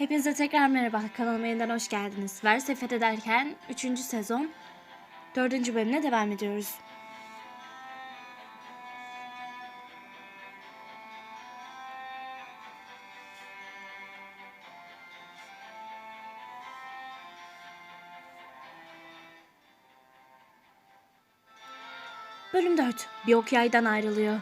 Hepinize tekrar merhaba. Kanalıma yeniden hoş geldiniz. Vers ederken 3. sezon 4. bölümüne devam ediyoruz. Bölüm 4. Bir ok yaydan ayrılıyor.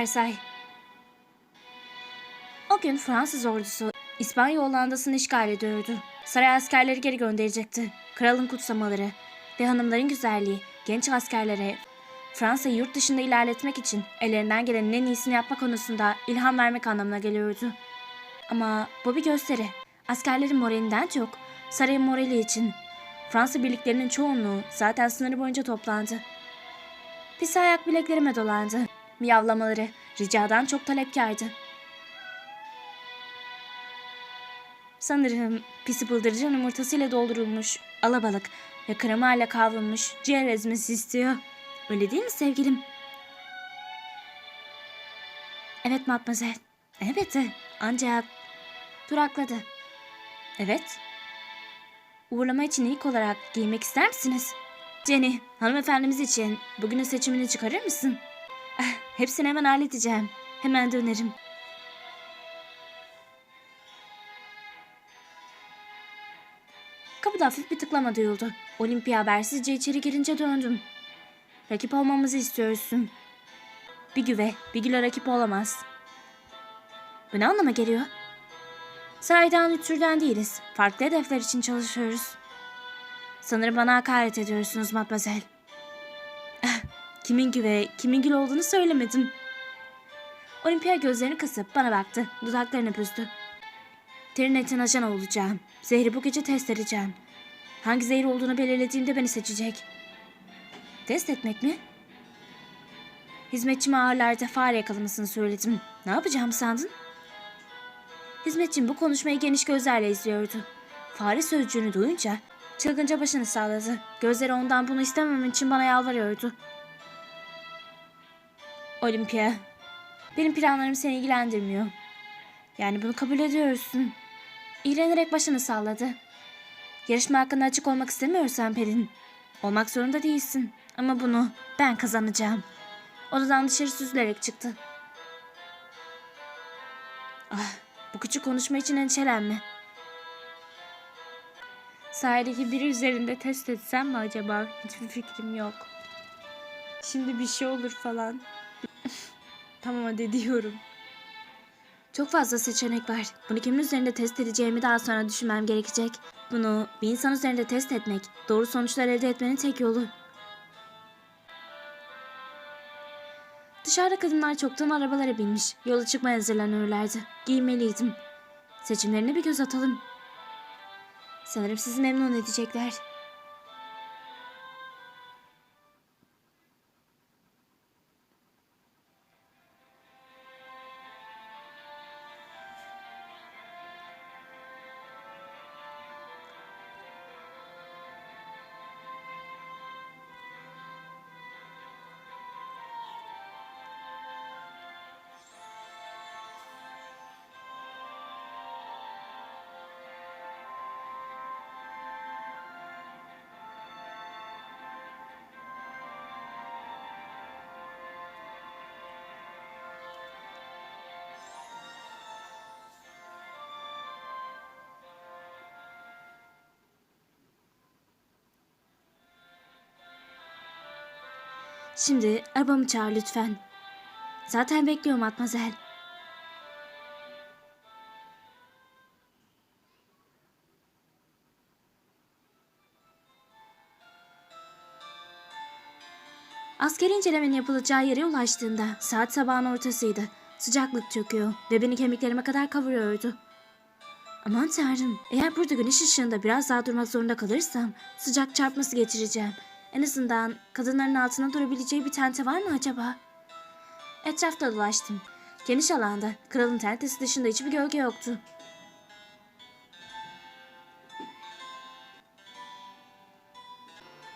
Versay. O gün Fransız ordusu İspanya Hollanda'sını işgal ediyordu. Saray askerleri geri gönderecekti. Kralın kutsamaları ve hanımların güzelliği genç askerlere Fransa'yı yurt dışında ilerletmek için ellerinden gelenin en iyisini yapma konusunda ilham vermek anlamına geliyordu. Ama bu bir gösteri. Askerlerin moralinden çok sarayın morali için. Fransa birliklerinin çoğunluğu zaten sınırı boyunca toplandı. Pis ayak bileklerime dolandı. Miyavlamaları ricadan çok talepkardı. Sanırım pisi bıldırcın yumurtasıyla doldurulmuş alabalık ve kremayla kavrulmuş ciğer ezmesi istiyor. Öyle değil mi sevgilim? Evet matmazel. Elbette. Ancak durakladı. Evet. Uğurlama için ilk olarak giymek ister misiniz? Jenny, hanımefendimiz için bugünün seçimini çıkarır mısın? Hepsini hemen halledeceğim. Hemen dönerim. Kapıda hafif bir tıklama duyuldu. Olimpia habersizce içeri girince döndüm. Rakip olmamızı istiyorsun. Bir güve, bir güle rakip olamaz. Bu ne anlama geliyor? Saraydan lütürden değiliz. Farklı hedefler için çalışıyoruz. Sanırım bana hakaret ediyorsunuz matmazel. Kimin güve, kimin gül olduğunu söylemedim. Olimpia gözlerini kısıp bana baktı. Dudaklarını büzdü. Trinet'in ajanı olacağım. Zehri bu gece test edeceğim. Hangi zehir olduğunu belirlediğimde beni seçecek. Test etmek mi? Hizmetçime ağırlarda fare yakalamasını söyledim. Ne yapacağımı sandın? Hizmetçim bu konuşmayı geniş gözlerle izliyordu. Fare sözcüğünü duyunca çılgınca başını sağladı. Gözleri ondan bunu istemem için bana yalvarıyordu. Olimpia, benim planlarım seni ilgilendirmiyor. Yani bunu kabul ediyorsun. İğrenerek başını salladı. Yarışma hakkında açık olmak istemiyorsan Pelin. Olmak zorunda değilsin. Ama bunu ben kazanacağım. Odadan dışarı süzülerek çıktı. Ah, bu küçük konuşma için endişelenme. Sahildeki biri üzerinde test etsem mi acaba? Hiçbir fikrim yok. Şimdi bir şey olur falan. Tamam hadi diyorum. Çok fazla seçenek var. Bunu kimin üzerinde test edeceğimi daha sonra düşünmem gerekecek. Bunu bir insan üzerinde test etmek, doğru sonuçlar elde etmenin tek yolu. Dışarıda kadınlar çoktan arabalara binmiş, yola çıkmaya hazırlanıyorlardı. Giymeliydim. Seçimlerine bir göz atalım. Sanırım sizi memnun edecekler. Şimdi arabamı çağır lütfen. Zaten bekliyorum Matmazel. Askeri incelemenin yapılacağı yere ulaştığında saat sabahın ortasıydı. Sıcaklık çöküyor ve beni kemiklerime kadar kavuruyordu. Aman tanrım, eğer burada güneş ışığında biraz daha durmak zorunda kalırsam sıcak çarpması geçireceğim. En azından kadınların altına durabileceği bir tente var mı acaba? Etrafta dolaştım. Geniş alanda kralın tentesi dışında hiçbir gölge yoktu.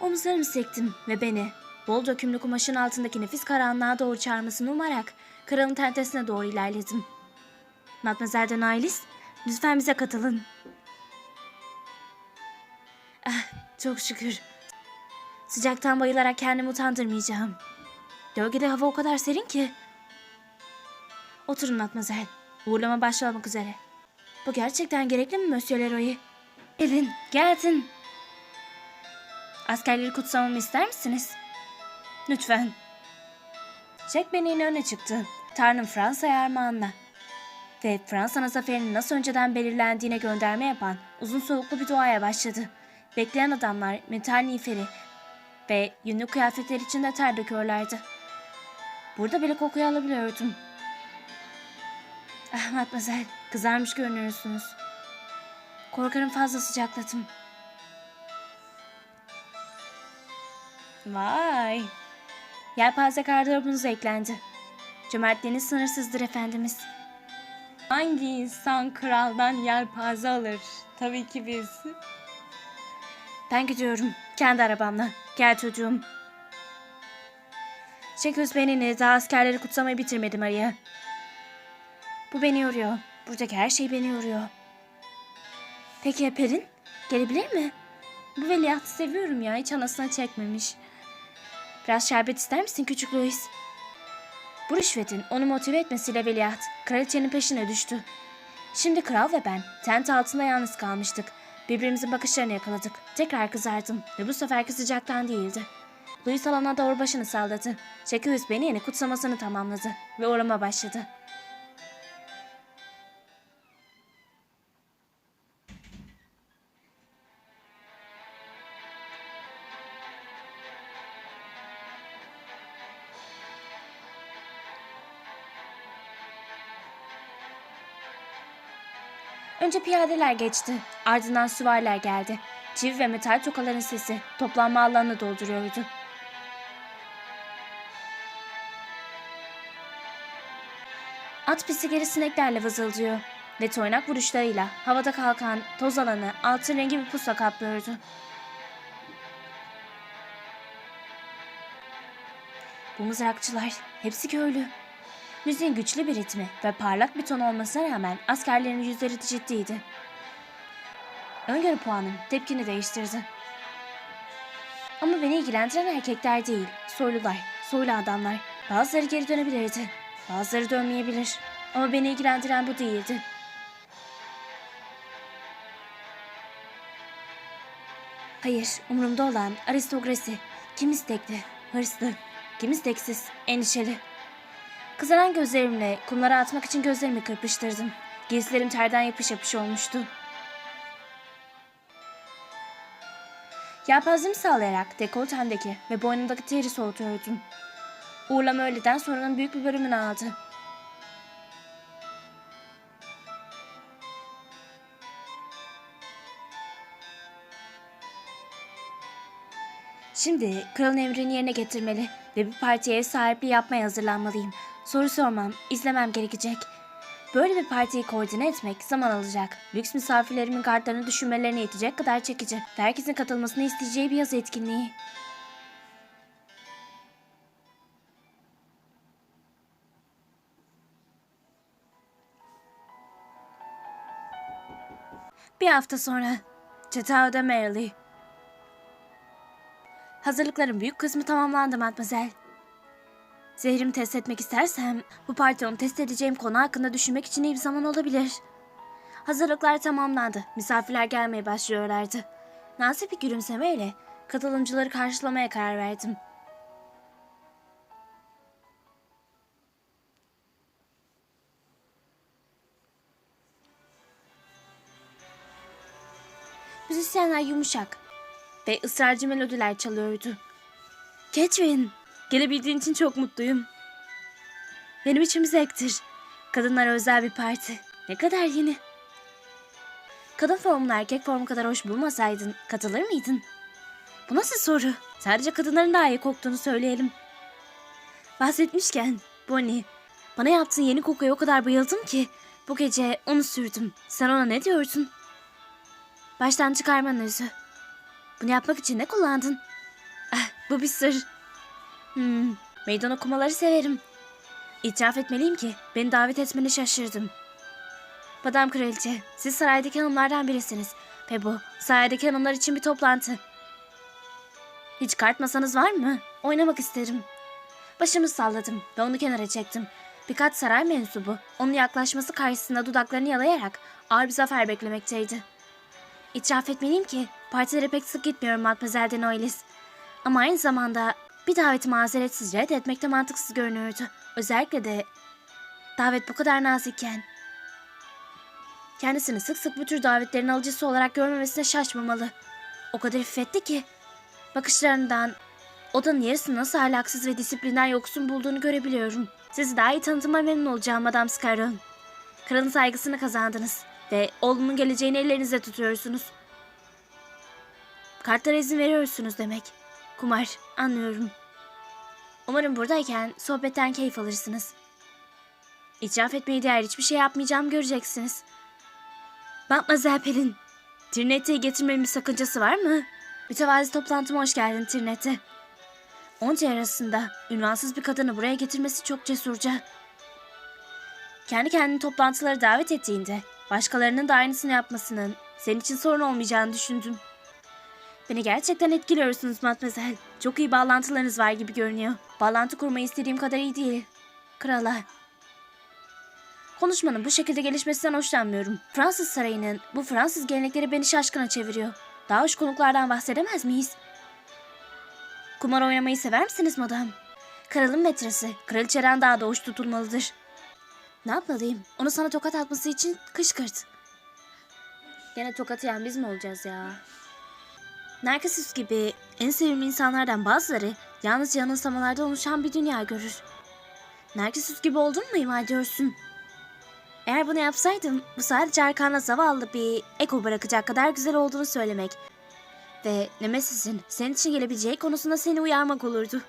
Omuzlarımı sektim ve beni Bol dökümlü kumaşın altındaki nefis karanlığa doğru çağırmasını umarak kralın tentesine doğru ilerledim. Matmazel de lütfen bize katılın. Ah, çok şükür. Sıcaktan bayılarak kendimi utandırmayacağım. Gölgede hava o kadar serin ki. Oturun Matmazel. Uğurlama başlamak üzere. Bu gerçekten gerekli mi Monsieur Leroy? Gelin, geldin. Askerleri kutsamamı ister misiniz? Lütfen. Jack Benny'in öne çıktı. Tanrım Fransa'ya armağanla. Ve Fransa'nın zaferinin nasıl önceden belirlendiğine gönderme yapan uzun soluklu bir duaya başladı. Bekleyen adamlar metal niferi ve yünlü kıyafetler içinde ter döküyorlardı. Burada bile kokuyu alabiliyordum. Ah Matmazel, kızarmış görünüyorsunuz. Korkarım fazla sıcakladım. Vay. Yelpaze gardırobunuz eklendi. Cömertliğiniz sınırsızdır efendimiz. Hangi insan kraldan yelpaze alır? Tabii ki biz. Ben gidiyorum. Kendi arabamla. Gel çocuğum. Çeköz benini daha askerleri kutsamayı bitirmedim Maria. Bu beni yoruyor. Buradaki her şey beni yoruyor. Peki Perin? Gelebilir mi? Bu veliahtı seviyorum ya. Hiç anasına çekmemiş. Biraz şerbet ister misin küçük Louis? Bu rüşvetin onu motive etmesiyle veliaht kraliçenin peşine düştü. Şimdi kral ve ben tent altında yalnız kalmıştık. Birbirimizin bakışlarını yakaladık. Tekrar kızardım ve bu seferki sıcaktan değildi. Louis alana doğru başını salladı. Jacques beni yeni kutsamasını tamamladı ve uğrama başladı. Önce piyadeler geçti. Ardından süvariler geldi. Çivi ve metal tokaların sesi toplanma alanını dolduruyordu. At pisigeri sineklerle vızıldıyor ve toynak vuruşlarıyla havada kalkan toz alanı altın rengi bir pusla kaplıyordu. Bu mızrakçılar hepsi köylü. Müziğin güçlü bir ritmi ve parlak bir ton olmasına rağmen askerlerin yüzleri ciddiydi. Öngörü puanım tepkini değiştirdi. Ama beni ilgilendiren erkekler değil, soylular, soylu adamlar. Bazıları geri dönebilirdi, bazıları dönmeyebilir. Ama beni ilgilendiren bu değildi. Hayır, umurumda olan aristokrasi. Kim istekli, hırslı, kim isteksiz, endişeli. Kızaran gözlerimle kumlara atmak için gözlerimi kırpıştırdım. Giysilerim terden yapış yapış olmuştu. Yelpazemi sağlayarak dekoltemdeki ve boynumdaki teri soğutuyordum. Uğurlama öğleden sonranın büyük bir bölümünü aldı. Şimdi kralın emrini yerine getirmeli ve bir partiye sahipliği yapmaya hazırlanmalıyım. Soru sormam, izlemem gerekecek. Böyle bir partiyi koordine etmek zaman alacak. Lüks misafirlerimin kartlarını düşünmelerine yetecek kadar çekici. Herkesin katılmasını isteyeceği bir yazı etkinliği. Bir hafta sonra Cetao de Merrily. Hazırlıkların büyük kısmı tamamlandı Matmazel. Zehrimi test etmek istersem bu parti onu test edeceğim konu hakkında düşünmek için iyi bir zaman olabilir. Hazırlıklar tamamlandı. Misafirler gelmeye başlıyorlardı. Nazik bir gülümsemeyle katılımcıları karşılamaya karar verdim. Müzisyenler yumuşak ve ısrarcı melodiler çalıyordu. Catherine, gelebildiğin için çok mutluyum. Benim için bir zevktir. Kadınlara özel bir parti. Ne kadar yeni. Kadın formunu erkek formu kadar hoş bulmasaydın katılır mıydın? Bu nasıl soru? Sadece kadınların daha iyi koktuğunu söyleyelim. Bahsetmişken Bonnie, bana yaptığın yeni kokuya o kadar bayıldım ki bu gece onu sürdüm. Sen ona ne diyorsun? Baştan çıkarman özü. Bunu yapmak için ne kullandın? Ah, bu bir sır. Hmm, meydan okumaları severim. İtiraf etmeliyim ki beni davet etmeni şaşırdım. Madam Kraliçe, siz saraydaki hanımlardan birisiniz. Ve bu saraydaki hanımlar için bir toplantı. Hiç kart masanız var mı? Oynamak isterim. Başımı salladım ve onu kenara çektim. Birkaç saray mensubu onun yaklaşması karşısında dudaklarını yalayarak ağır bir zafer beklemekteydi. İtiraf etmeliyim ki partilere pek sık gitmiyorum Matmazel de Noilis. Ama aynı zamanda bir daveti mazeretsiz reddetmek de mantıksız görünüyordu. Özellikle de davet bu kadar nazikken. Kendisini sık sık bu tür davetlerin alıcısı olarak görmemesine şaşmamalı. O kadar iffetti ki. Bakışlarından odanın yarısını nasıl ahlaksız ve disiplinden yoksun bulduğunu görebiliyorum. Sizi daha iyi tanıtıma memnun olacağım Madame Scarron. Kralın saygısını kazandınız ve oğlunun geleceğini ellerinizde tutuyorsunuz. Kartlara izin veriyorsunuz demek. Kumar, anlıyorum. Umarım buradayken sohbetten keyif alırsınız. İtiraf etmeye değer hiçbir şey yapmayacağım göreceksiniz. Matmazel Pelin, Tirnette'yi getirmemin bir sakıncası var mı? Mütevazi toplantıma hoş geldin Tirnette. Onca arasında ünvansız bir kadını buraya getirmesi çok cesurca. Kendi kendini toplantılara davet ettiğinde başkalarının da aynısını yapmasının senin için sorun olmayacağını düşündüm. Beni gerçekten etkiliyorsunuz Matmazel. Çok iyi bağlantılarınız var gibi görünüyor. Bağlantı kurmayı istediğim kadar iyi değil. Krala. Konuşmanın bu şekilde gelişmesinden hoşlanmıyorum. Fransız sarayının bu Fransız gelenekleri beni şaşkına çeviriyor. Daha hoş konuklardan bahsedemez miyiz? Kumar oynamayı sever misiniz madam? Kralın metresi, kraliçeden daha da hoş tutulmalıdır. Ne yapmalıyım? Onu sana tokat atması için kışkırt. Gene tokat yiyen biz mi olacağız ya? Narkissus gibi en sevimli insanlardan bazıları yalnızca yanılsamalarda oluşan bir dünya görür. Narkissus gibi oldun mu ima ediyorsun? Eğer bunu yapsaydım bu sadece arkanda zavallı bir eko bırakacak kadar güzel olduğunu söylemek ve Nemesis'in senin için gelebileceği konusunda seni uyarmak olurdu.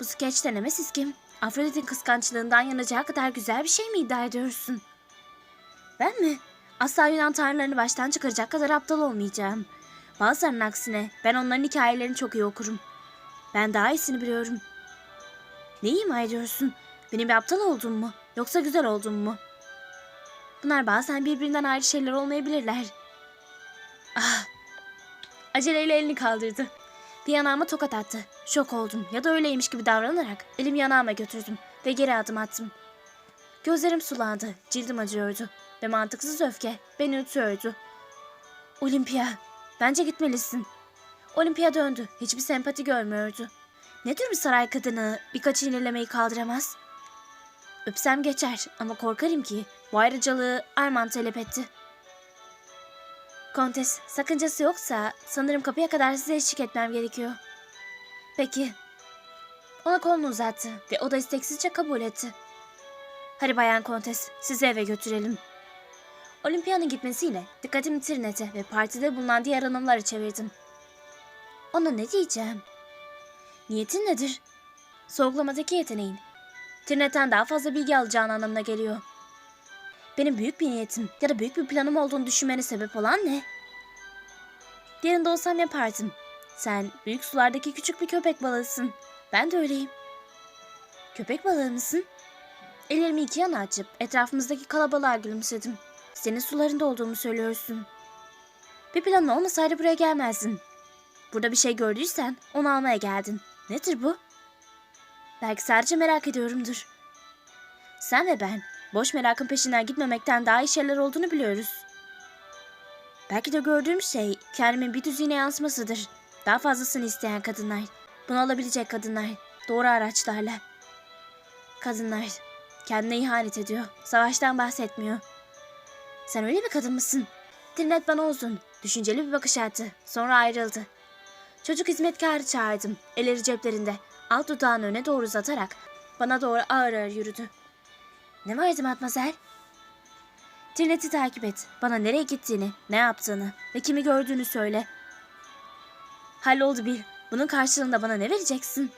Bu skeçte Nemesis kim? Afrodit'in kıskançlığından yanacağı kadar güzel bir şey mi iddia ediyorsun? Ben mi? Asla Yunan tanrılarını baştan çıkaracak kadar aptal olmayacağım. Bazılarının aksine ben onların hikayelerini çok iyi okurum. Ben daha iyisini biliyorum. Ne ima ediyorsun? Benim bir aptal olduğum mu? Yoksa güzel olduğum mu? Bunlar bazen birbirinden ayrı şeyler olmayabilirler. Ah! Aceleyle elini kaldırdı. Bir yanağıma tokat attı. Şok oldum ya da öyleymiş gibi davranarak elimi yanağıma götürdüm ve geri adım attım. Gözlerim sulandı, cildim acıyordu ve mantıksız öfke beni ütüyordu. Olimpia, bence gitmelisin. Olimpia döndü, hiçbir sempati görmüyordu. Ne tür bir saray kadını birkaç iğnelemeyi kaldıramaz? Öpsem geçer ama korkarım ki bu ayrıcalığı Armand talep etti. Kontes, sakıncası yoksa sanırım kapıya kadar size eşlik etmem gerekiyor. Peki. Ona kolunu uzattı ve o da isteksizce kabul etti. Hadi Bayan Kontes, sizi eve götürelim. Olimpiya'nın gitmesiyle dikkatimi Trinet'e ve partide bulunan diğer hanımlara çevirdim. Ona ne diyeceğim? Niyetin nedir? Sorgulamadaki yeteneğin. Trinet'ten daha fazla bilgi alacağın anlamına geliyor. Benim büyük bir niyetim ya da büyük bir planım olduğunu düşünmene sebep olan ne? Yerinde olsam yapardım. Sen büyük sulardaki küçük bir köpek balığısın. Ben de öyleyim. Köpek balığı mısın? Ellerimi iki yana açıp etrafımızdaki kalabalığa gülümsedim. Senin sularında olduğumu söylüyorsun. Bir planın olmasaydı buraya gelmezdin. Burada bir şey gördüysen onu almaya geldin. Nedir bu? Belki sadece merak ediyorumdur. Sen ve ben boş merakın peşinden gitmemekten daha iyi şeyler olduğunu biliyoruz. Belki de gördüğüm şey kendimin bir düzine yansımasıdır. Daha fazlasını isteyen kadınlar. Bunu alabilecek kadınlar. Doğru araçlarla. Kadınlar. Kendine ihanet ediyor. Savaştan bahsetmiyor. Sen öyle bir kadın mısın? Dinlet bana uzun. Düşünceli bir bakış attı. Sonra ayrıldı. Çocuk hizmetkarı çağırdım. Elleri ceplerinde. Alt dudağını öne doğru uzatarak bana doğru ağır ağır yürüdü. Ne vardı matmazel? Trinet'i takip et. Bana nereye gittiğini, ne yaptığını ve kimi gördüğünü söyle. Halloldu Bill. Bunun karşılığında bana ne vereceksin?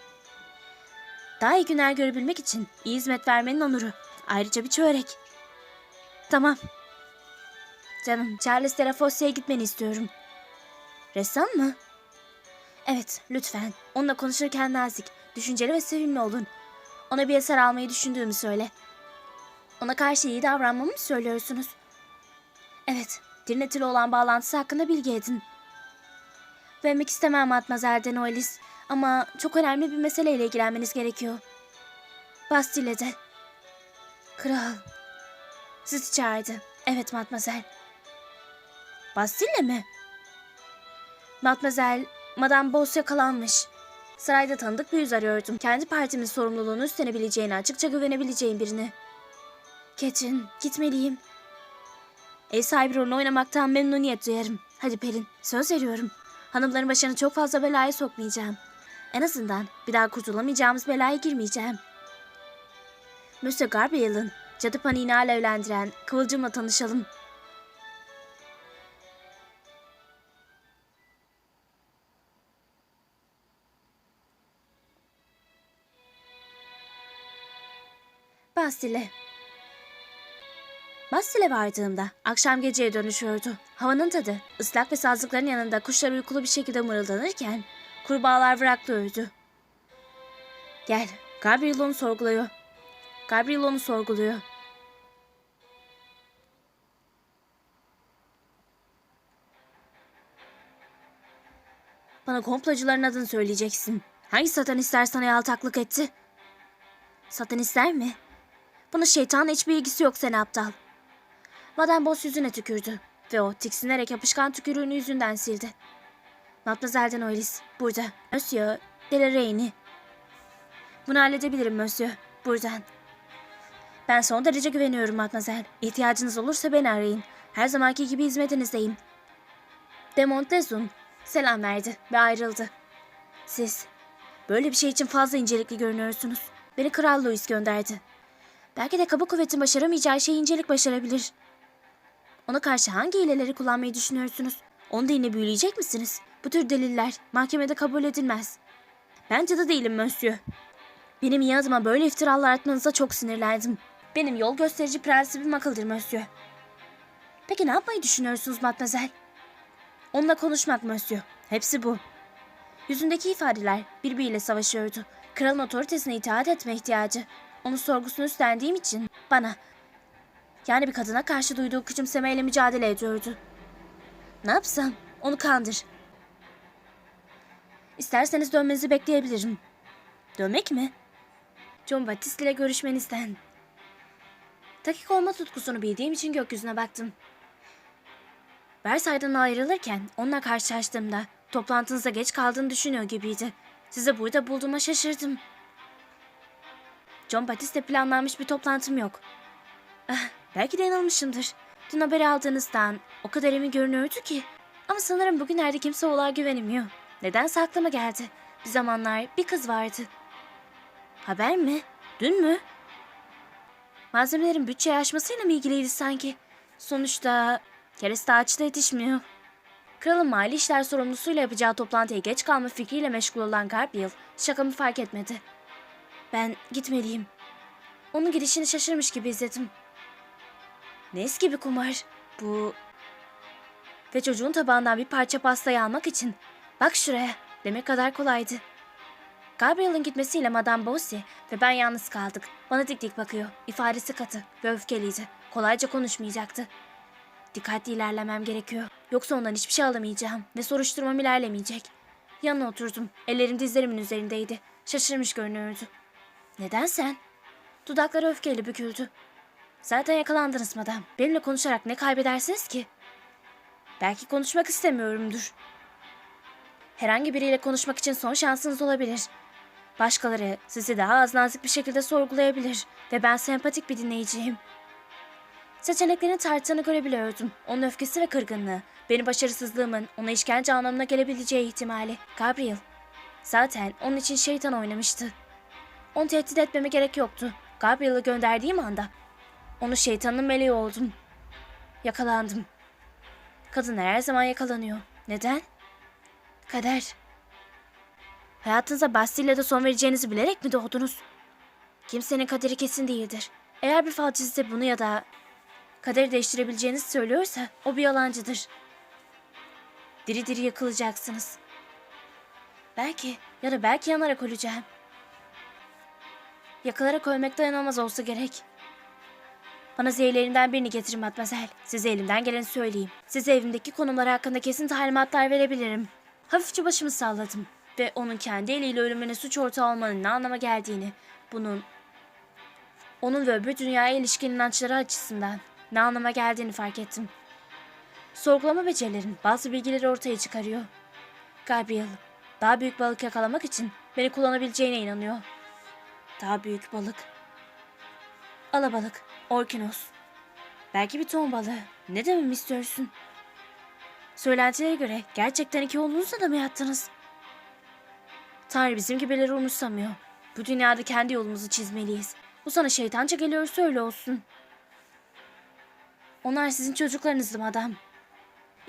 Daha iyi günler görebilmek için iyi hizmet vermenin onuru. Ayrıca bir çörek. Tamam. Canım, Charles de la gitmeni istiyorum. Ressam mı? Evet, lütfen. Onunla konuşurken nazik, düşünceli ve sevimli olun. Ona bir eser almayı düşündüğümü söyle. Ona karşı iyi davranmamı mı söylüyorsunuz? Evet, Dirnet ile olan bağlantısı hakkında bilgi edin. Vermek istemem Matmazel de Noelis ama çok önemli bir meseleyle ilgilenmeniz gerekiyor. Bastille'de. Kral. Sizi çağırdı. Evet Matmazel. Bastille mi? Matmazel, Madame Boss yakalanmış. Sarayda tanıdık bir yüz arıyordum. Kendi partimin sorumluluğunu üstlenebileceğine açıkça güvenebileceğim birini. Catherine, gitmeliyim. Ev sahibi rolünü oynamaktan memnuniyet duyarım. Hadi Pelin, söz veriyorum. Hanımların başını çok fazla belaya sokmayacağım. En azından bir daha kurtulamayacağımız belaya girmeyeceğim. Monsieur Gabriel'ın cadı paniğini alevlendiren Kıvılcım'la tanışalım. Bastille. Bastille vardığımda akşam geceye dönüşüyordu. Havanın tadı, ıslak ve sazlıkların yanında kuşlar uykulu bir şekilde mırıldanırken kurbağalar vıraklı öldü. Gel, Gabriel onu sorguluyor. Gabriel onu sorguluyor. Bana komplocuların adını söyleyeceksin. Hangi satanistler sana yaltaklık etti? Satanistler mi? Buna şeytanla hiçbir ilgisi yok seni aptal. Madame Boss yüzüne tükürdü ve o tiksinerek yapışkan tükürüğünü yüzünden sildi. Mademoiselle de Noelis burada. Monsieur de la Reyni. Bunu halledebilirim Monsieur. Buradan. Ben son derece güveniyorum Mademoiselle. İhtiyacınız olursa beni arayın. Her zamanki gibi hizmetinizdeyim. De Montezun selam verdi ve ayrıldı. Siz böyle bir şey için fazla incelikli görünüyorsunuz. Beni Kral Louis gönderdi. Belki de kaba kuvvetin başaramayacağı şeyi incelik başarabilir. Ona karşı hangi hileleri kullanmayı düşünüyorsunuz? Onu da yine büyüleyecek misiniz? Bu tür deliller mahkemede kabul edilmez. Ben cadı değilim Monsieur. Benim iyi adıma böyle iftiralar atmanıza çok sinirlendim. Benim yol gösterici prensibim akıldır Monsieur. Peki ne yapmayı düşünüyorsunuz Matmazel? Onunla konuşmak Monsieur. Hepsi bu. Yüzündeki ifadeler birbiriyle savaşıyordu. Kralın otoritesine itaat etme ihtiyacı. Onu sorgusunu üstlendiğim için bana yani bir kadına karşı duyduğu küçümsemeyle mücadele ediyordu. Ne yapsam? Onu kandır. İsterseniz dönmenizi bekleyebilirim. Dönmek mi? John Baptiste ile görüşmenizden. Dakik olma tutkusunu bildiğim için gökyüzüne baktım. Versailles'dan ayrılırken onunla karşılaştığımda toplantınıza geç kaldığını düşünüyor gibiydi. Sizi burada bulduğuma şaşırdım. John Baptiste planlanmış bir toplantım yok. Ah, belki de yanılmışımdır. Dün haberi aldığınızdan o kadar emin görünüyordu ki. Ama sanırım bugünlerde kimse oğlağa güvenemiyor. Nedense aklıma geldi. Bir zamanlar bir kız vardı. Haber mi? Dün mü? Malzemelerin bütçeyi aşmasıyla mı ilgiliydi sanki? Sonuçta kereste ağaçta yetişmiyor. Kralın mali işler sorumlusuyla yapacağı toplantıya geç kalma fikriyle meşgul olan Gabriel şakamı fark etmedi. Ben gitmeliyim. Onun gidişini şaşırmış gibi izledim. Ne eski bir kumar. Bu... Ve çocuğun tabağından bir parça pastayı almak için bak şuraya demek kadar kolaydı. Gabriel'in gitmesiyle Madame Bossy ve ben yalnız kaldık. Bana dik dik bakıyor. İfadesi katı ve öfkeliydi. Kolayca konuşmayacaktı. Dikkatli ilerlemem gerekiyor. Yoksa ondan hiçbir şey alamayacağım ve soruşturmam ilerlemeyecek. Yanına oturdum. Ellerim dizlerimin üzerindeydi. Şaşırmış görünüyordu. Neden sen? Dudakları öfkeyle büküldü. Zaten yakalandınız madam. Benimle konuşarak ne kaybedersiniz ki? Belki konuşmak istemiyorumdur. Herhangi biriyle konuşmak için son şansınız olabilir. Başkaları sizi daha az nazik bir şekilde sorgulayabilir ve ben sempatik bir dinleyiciyim. Seçeneklerin tarttığını görebiliyordum. Onun öfkesi ve kırgınlığı, benim başarısızlığımın ona işkence anlamına gelebileceği ihtimali. Gabriel, zaten onun için şeytan oynamıştı. Onu tehdit etmeme gerek yoktu. Gabriel'ı gönderdiğim anda onu şeytanın meleği oldum. Yakalandım. Kadınlar her zaman yakalanıyor. Neden? Kader. Hayatınıza Bastille'de son vereceğinizi bilerek mi doğdunuz? Kimsenin kaderi kesin değildir. Eğer bir falcı size bunu ya da kaderi değiştirebileceğinizi söylüyorsa o bir yalancıdır. Diri diri yakılacaksınız. Belki ya da belki yanarak öleceğim. Yakılarak ölmek dayanılmaz olsa gerek. Bana zehirlerinden birini getirin matmazel. Size elimden geleni söyleyeyim. Size evimdeki konumlar hakkında kesin talimatlar verebilirim. Hafifçe başımı salladım. Ve onun kendi eliyle ölümüne suç ortağı olmanın ne anlama geldiğini, bunun onun ve öbür dünyaya ilişkin inançları açısından ne anlama geldiğini fark ettim. Sorgulama becerilerin bazı bilgileri ortaya çıkarıyor. Gabriel, daha büyük balık yakalamak için beni kullanabileceğine inanıyor. Daha büyük balık. Alabalık, orkinos. Belki bir ton balığı. Ne dememi istiyorsun? Söylentilere göre gerçekten iki oğlunuzla da mı yattınız? Tanrı bizim gibileri umursamıyor. Bu dünyada kendi yolumuzu çizmeliyiz. Bu sana şeytanca geliyorsa öyle olsun. Onlar sizin çocuklarınızdı madam.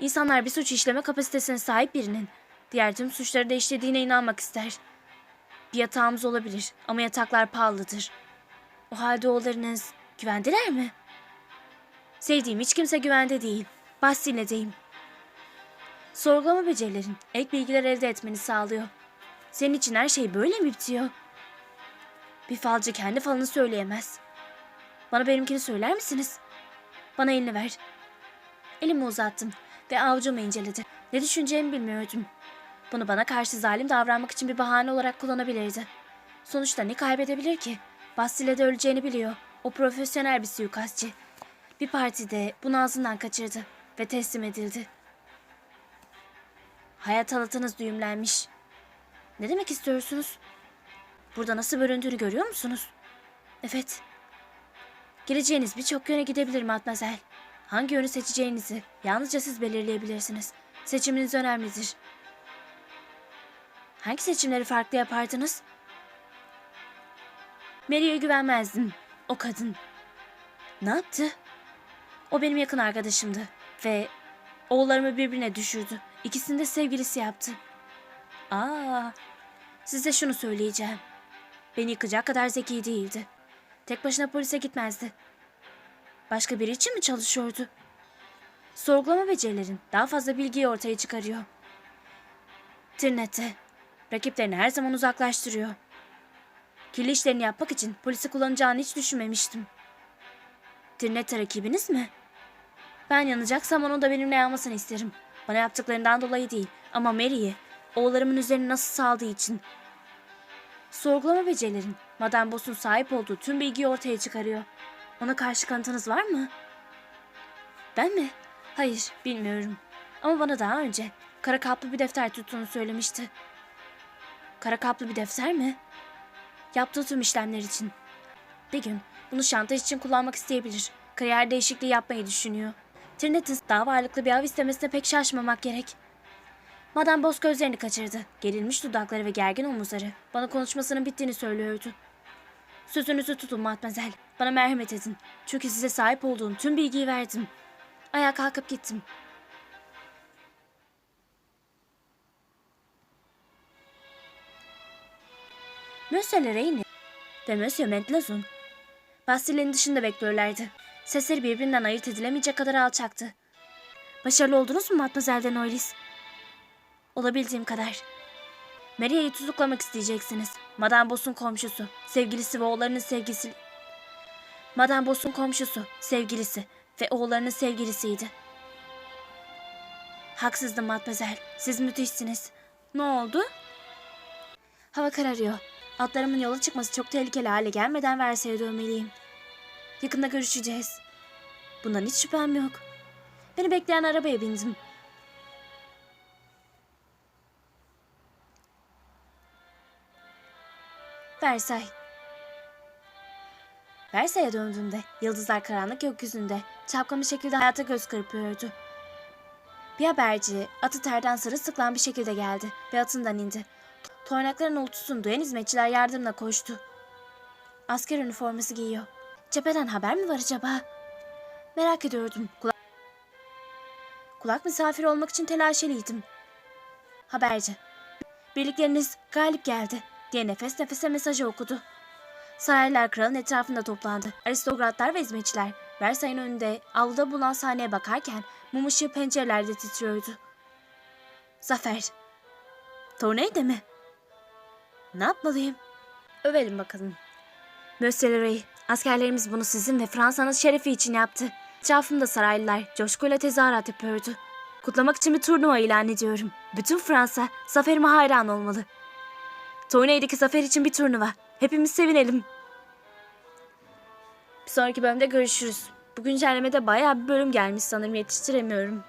İnsanlar bir suç işleme kapasitesine sahip birinin diğer tüm suçları da işlediğine inanmak ister. Bir yatağımız olabilir ama yataklar pahalıdır. O halde oğullarınız güvendeler mi? Sevdiğim hiç kimse güvende değil. Bastine'deyim. Sorgulama becerilerin ek bilgiler elde etmeni sağlıyor. Senin için her şey böyle mi bitiyor? Bir falcı kendi falını söyleyemez. Bana benimkini söyler misiniz? Bana elini ver. Elimi uzattım ve avucumu inceledi. Ne düşüneceğimi bilmiyordum. Bunu bana karşı zalim davranmak için bir bahane olarak kullanabilirdi. Sonuçta ne kaybedebilir ki? Bastile'de öleceğini biliyor. O profesyonel bir suikastçı. Bir partide bunu ağzından kaçırdı ve teslim edildi. Hayat halatınız düğümlenmiş. Ne demek istiyorsunuz? Burada nasıl bölündüğünü görüyor musunuz? Evet. Geleceğiniz birçok yöne gidebilir matmazel. Hangi yönü seçeceğinizi yalnızca siz belirleyebilirsiniz. Seçiminiz önemlidir. Hangi seçimleri farklı yapardınız? Mary'e güvenmezdim. O kadın. Ne yaptı? O benim yakın arkadaşımdı. Ve oğullarımı birbirine düşürdü. İkisini de sevgilisi yaptı. Aa, size şunu söyleyeceğim. Beni yıkacak kadar zeki değildi. Tek başına polise gitmezdi. Başka biri için mi çalışıyordu? Sorgulama becerilerin daha fazla bilgiyi ortaya çıkarıyor. Trinette rakiplerini her zaman uzaklaştırıyor. Kirli işlerini yapmak için polisi kullanacağını hiç düşünmemiştim. Trinette rakibiniz mi? Ben yanacaksam onu da benimle yanmasını isterim. Bana yaptıklarından dolayı değil ama Mary'i oğullarımın üzerine nasıl saldığı için. Sorgulama becerilerin Madame Boss'un sahip olduğu tüm bilgiyi ortaya çıkarıyor. Ona karşı kanıtınız var mı? Ben mi? Hayır, bilmiyorum. Ama bana daha önce kara kaplı bir defter tuttuğunu söylemişti. Kara kaplı bir defter mi? Yaptığı tüm işlemler için. Bir gün bunu şantaj için kullanmak isteyebilir. Kariyer değişikliği yapmayı düşünüyor. Trinity daha varlıklı bir av istemesine pek şaşmamak gerek. Madame Boss gözlerini kaçırdı. Gerilmiş dudakları ve gergin omuzları bana konuşmasının bittiğini söylüyordu. Sözünüzü tutun matmazel. Bana merhamet edin. Çünkü size sahip olduğum tüm bilgiyi verdim. Ayağa kalkıp gittim. Monsieur Lorraine ve Monsieur Mentlazun Bastille'nin dışında bekliyorlardı. Sesleri birbirinden ayırt edilemeyecek kadar alçaktı. Başarılı oldunuz mu Matmazel de Noilis? Olabildiğim kadar. Maria'yı tutuklamak isteyeceksiniz. Madame Boss'un komşusu, sevgilisi ve oğullarının sevgilisi... Madame Boss'un komşusu, sevgilisi ve oğullarının sevgilisiydi. Haksızdım Matmazel. Siz müthişsiniz. Ne oldu? Hava kararıyor. Atlarımın yola çıkması çok tehlikeli hale gelmeden Versay'a dönmeliyim. Yakında görüşeceğiz. Bundan hiç şüphem yok. Beni bekleyen arabaya bindim. Versay. Versay'a döndüğümde yıldızlar karanlık gökyüzünde çapkın bir şekilde hayata göz kırpıyordu. Bir haberci atı terden sırılsıklam bir şekilde geldi ve atından indi. Toynakların ultusunu duyan hizmetçiler yardımla koştu. Asker üniforması giyiyor. Cepheden haber mi var acaba? Merak ediyordum. Kulak, Kulak misafiri olmak için telaşeliydim. Haberci. Birlikleriniz galip geldi diye nefes nefese mesajı okudu. Saraylar kralın etrafında toplandı. Aristokratlar ve hizmetçiler Versay'ın önünde avluda bulunan sahneye bakarken mum ışığı pencerelerde titriyordu. Zafer. Tornade mi? Ne yapmalıyım? Övelim bakalım. Leray, askerlerimiz bunu sizin ve Fransa'nın şerefi için yaptı. Etrafımda saraylılar coşkuyla tezahürat yapıyordu. Kutlamak için bir turnuva ilan ediyorum. Bütün Fransa zaferime hayran olmalı. Tournai'deki zafer için bir turnuva. Hepimiz sevinelim. Bir sonraki bölümde görüşürüz. Bu güncellemede bayağı bir bölüm gelmiş sanırım yetiştiremiyorum.